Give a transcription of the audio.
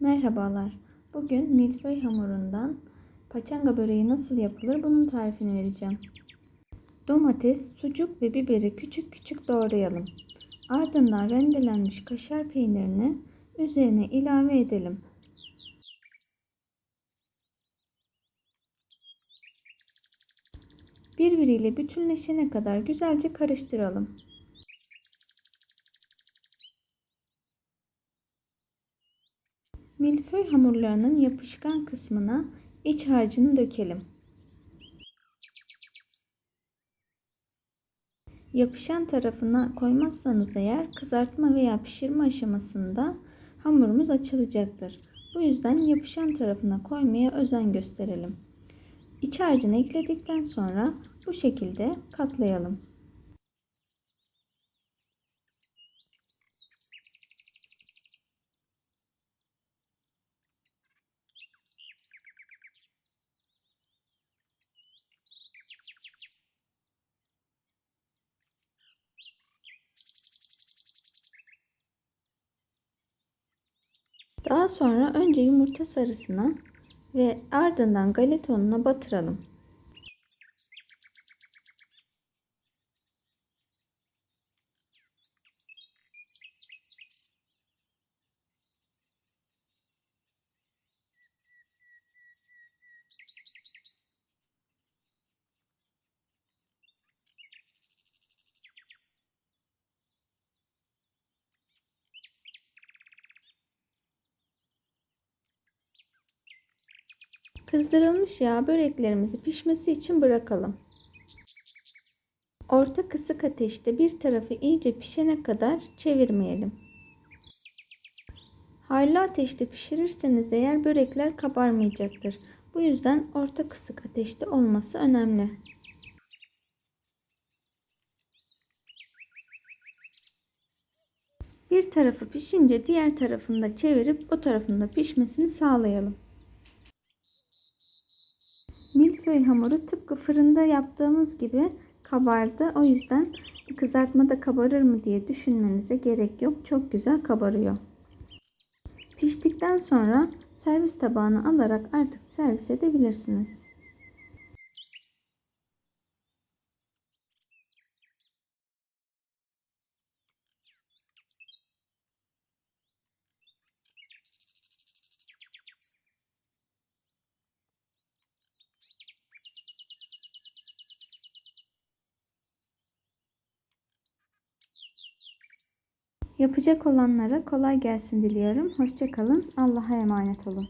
Merhabalar. Bugün milföy hamurundan paçanga böreği nasıl yapılır bunun tarifini vereceğim. Domates, sucuk ve biberi küçük küçük doğrayalım. Ardından rendelenmiş kaşar peynirini üzerine ilave edelim. Birbiriyle bütünleşene kadar güzelce karıştıralım. Milföy hamurlarının yapışkan kısmına iç harcını dökelim. Yapışan tarafına koymazsanız eğer kızartma veya pişirme aşamasında hamurumuz açılacaktır. Bu yüzden yapışan tarafına koymaya özen gösterelim. İç harcını ekledikten sonra bu şekilde katlayalım. Daha sonra önce yumurta sarısına ve ardından galeta ununa batıralım. Kızdırılmış yağ böreklerimizi pişmesi için bırakalım. Orta kısık ateşte bir tarafı iyice pişene kadar çevirmeyelim. Harlı ateşte pişirirseniz eğer börekler kabarmayacaktır. Bu yüzden orta kısık ateşte olması önemli. Bir tarafı pişince diğer tarafını da çevirip o tarafında pişmesini sağlayalım. Milföy hamuru tıpkı fırında yaptığımız gibi kabardı. O yüzden kızartmada kabarır mı diye düşünmenize gerek yok. Çok güzel kabarıyor. Piştikten sonra servis tabağına alarak artık servis edebilirsiniz. Yapacak olanlara kolay gelsin diliyorum. Hoşçakalın. Allah'a emanet olun.